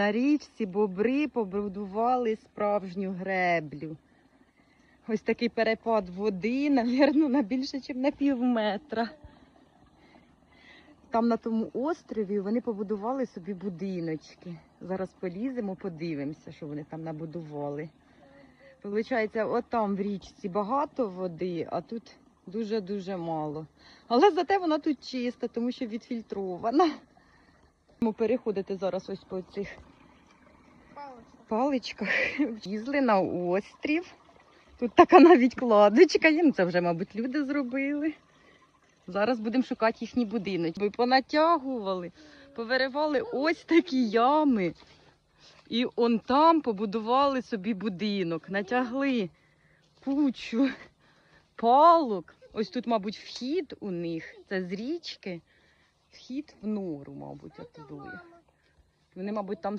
На річці бобри побудували справжню греблю. Ось такий перепад води, навірно, на більше, ніж на пів метра. Там на тому острові вони побудували собі будиночки. Зараз поліземо, подивимося, що вони там набудували. Получається, от там в річці багато води, а тут дуже-дуже мало. Але зате вона тут чиста, тому що відфільтрована. Ми переходити зараз ось по цих паличках. Їзли на острів. Тут така навіть кладочка є. Ну, це вже, мабуть, люди зробили. Зараз будемо шукати їхні будиночки. Ми понатягували, повиривали ось такі ями. І он там побудували собі будинок, натягли кучу палок. Ось тут, мабуть, вхід у них. Це з річки. Вхід в нору, мабуть, оттудує. Вони, мабуть, там